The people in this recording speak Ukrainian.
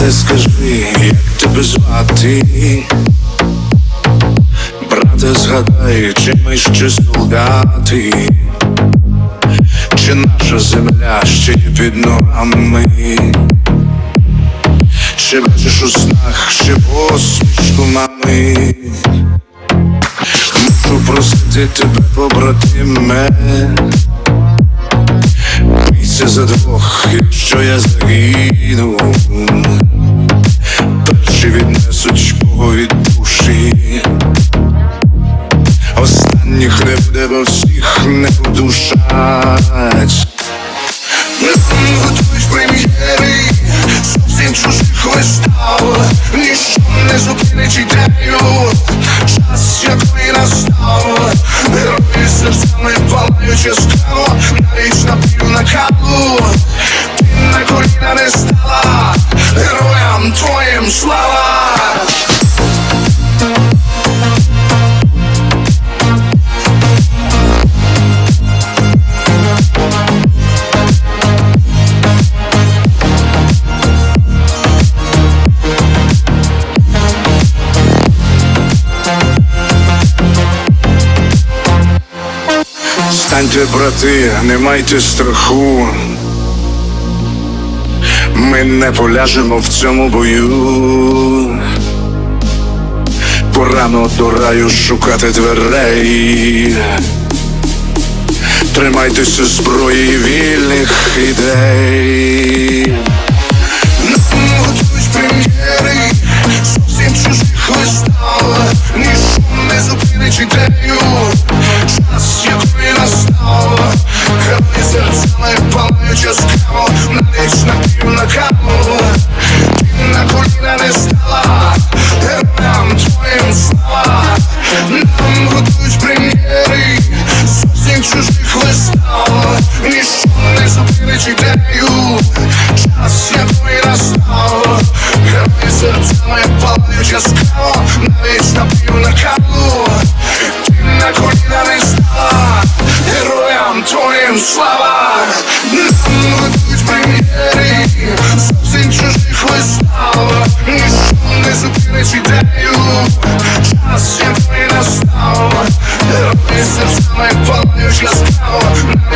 Брате, скажи, як тебе звати? Брате, згадай, чи ми ще солдати, чи наша земля ще під ногами, чи бачиш у снах ще посмішку мами? Мушу просити тебе, побратиме, за двох, якщо я загину, перші віднесуть Богу від душі. Останніх не буде, бо всіх не удушать. Готують прем'єри, зовсім чужих вистав, ніщо не зупинить ідею, час якої настав, палають яскраво, навіть напів на каву, ти на коліна не стала, Станьте, брати, не майте страху. Ми не поляжемо в цьому бою. Порано до раю шукати дверей. Тримайтеся зброї вільних ідей. Готують прем'єри, зовсім чужих вистав, ніщо не зупинить ідею, на каву, зупинить ідею, час якої настав, герої серцями палають яскраво, навіть напів